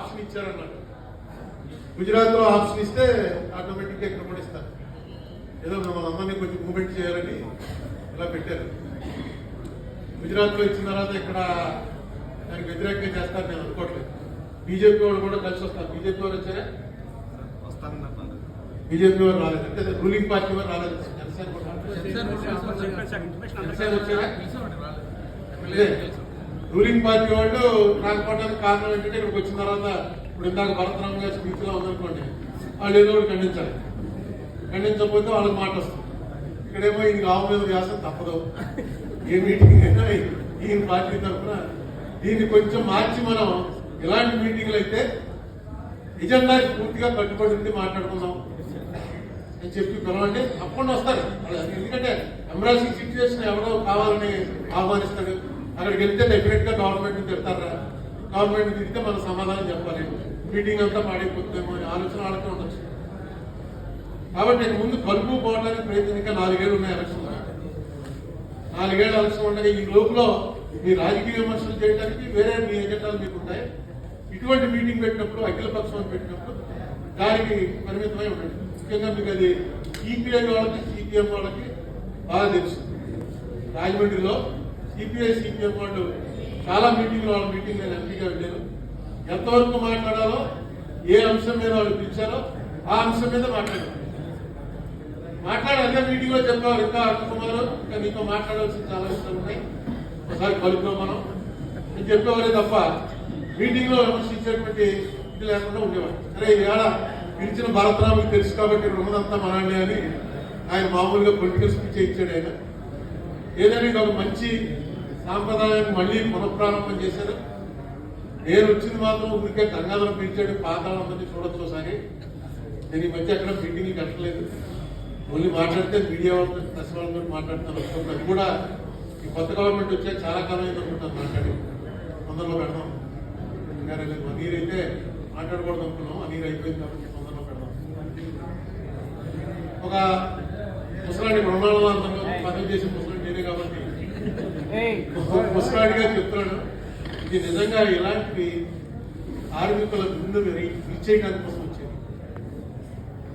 Option ఇచ్చారన్నారు గుజరాత్లో option ఇస్తే ఆటోమేటిక్గా ఇక్కడ కూడా ఇస్తారు. ఏదో మన అందరినీ కొంచెం మూమెంట్ చేయాలని ఇలా పెట్టారు. గుజరాత్లో ఇచ్చిన తర్వాత ఇక్కడ దానికి వ్యతిరేకంగా చేస్తారు నేను అనుకోవట్లేదు. బీజేపీ వాళ్ళు కూడా కలిసి వస్తారు. బీజేపీ వారు వచ్చారా? బీజేపీ వారు రాలేదు. అంటే రూలింగ్ పార్టీ వారు రాలేదు. జనసేన వచ్చారా. రూలింగ్ పార్టీ వాళ్ళు రాకపోవడానికి కారణం ఏంటంటే ఇక్కడికి వచ్చిన తర్వాత ఇప్పుడు ఇందాక భరతరామ్ గారి స్పీచ్లో ఉందనుకోండి వాళ్ళు ఏదో ఒకటి ఖండించాలి. ఖండించకపోతే వాళ్ళకి మాట వస్తుంది. ఇక్కడేమో ఇది రావు మీద వ్యాసం తప్పదు. ఏ మీటింగ్ అయినా ఈ పార్టీ తరఫున దీన్ని కొంచెం మార్చి మనం ఇలాంటి మీటింగ్లు అయితే ఎజెండా పూర్తిగా కట్టుబడి ఉండి మాట్లాడుకుందాం. అని చెప్పి పిలవండి తప్పకుండా వస్తారు. ఎందుకంటే ఎంబ్రాసింగ్ సిచ్యువేషన్ ఎవడో కావాలని ఆహ్వానిస్తాడు అక్కడికి వెళ్తే డెఫినెట్గా గవర్నమెంట్ తిడతారా? గవర్నమెంట్ తిరిగితే మనం సమాధానం చెప్పాలి. మీటింగ్ అంతా పాడైపోతుందేమో అని ఆలోచన వాళ్ళకే ఉండొచ్చు. కాబట్టి నేను ముందు కలుపు పోవడానికి ప్రయత్నం ఇంకా నాలుగేళ్ళు ఉన్నాయి ఎలక్షన్ నాలుగేళ్ళు ఎలక్షన్ ఉండగా ఈ లోపల మీ రాజకీయ విమర్శలు చేయడానికి వేరే మీ ఎజెండాలు మీకు ఉంటాయి. ఇటువంటి మీటింగ్ పెట్టినప్పుడు అఖిల పక్షం పెట్టినప్పుడు దానికి పరిమితమై ఉండండి. ముఖ్యంగా మీకు అది సిపిఐ వాళ్ళకి సిపిఎం వాళ్ళకి బాగా తెలుసు. రాజమండ్రిలో సిపిఐ సిపిఎం వాళ్ళు చాలా మీటింగ్లు వాళ్ళ మీటింగ్ నేను ఎంపీగా వెళ్ళాను. ఎంతవరకు మాట్లాడాలో ఏ అంశం మీద వాళ్ళు పిలిచారో ఆ అంశం మీద మాట్లాడారు మాట్లాడి అదే మీటింగ్లో చెప్పారు ఇంకా కుమార్ ఇంకా నీతో మాట్లాడాల్సిన చాలా విషయాలు ఉన్నాయి. ఒకసారి కలుపుదాం మనం. అని చెప్పేవారే తప్ప మీటింగ్లో విమర్శించేటువంటి ఇది లేకుండా ఉండేవాడు సరే ఈవేళ పిలిచిన భరతరాముకి తెలుసు కాబట్టి ఇక్కడ మనండి అని ఆయన మామూలుగా పొలిటికల్ స్పీచ్ ఇచ్చాడు ఆయన. ఏదైనా ఒక మంచి సాంప్రదాయాన్ని మళ్ళీ పునఃప్రారంభం చేశారు. నేను వచ్చింది మాత్రం ఊరికే గంగాధరం పిలిచాడు పాతాళందరినీ చూడొచ్చు ఒకసారి. నేను ఈ మధ్య అక్కడ మీటింగ్లు కట్టలేదు. ఓన్లీ మాట్లాడితే మీడియా వాళ్ళతో ప్రెస్ వాళ్ళతో మాట్లాడుతాను అది కూడా ఈ కొత్త గవర్నమెంట్ వచ్చే చాలా కాలం అయింది అనుకుంటాను మాట్లాడి. తొందరలో పెడదాం. లేదు అనీర్ అయితే మాట్లాడకూడదు అనుకున్నాం. అనీర్ అయిపోయింది కాబట్టి తొందరలో పెడదాం. ఒక ముసలాంటి రుణాలు అందరూ పదవి చేసే నేనే కాబట్టి. ముసలాడిగా చెప్తున్నాను ఇది నిజంగా ఇలాంటివి కార్మికుల గుండె విరిచేయడానికి కోసం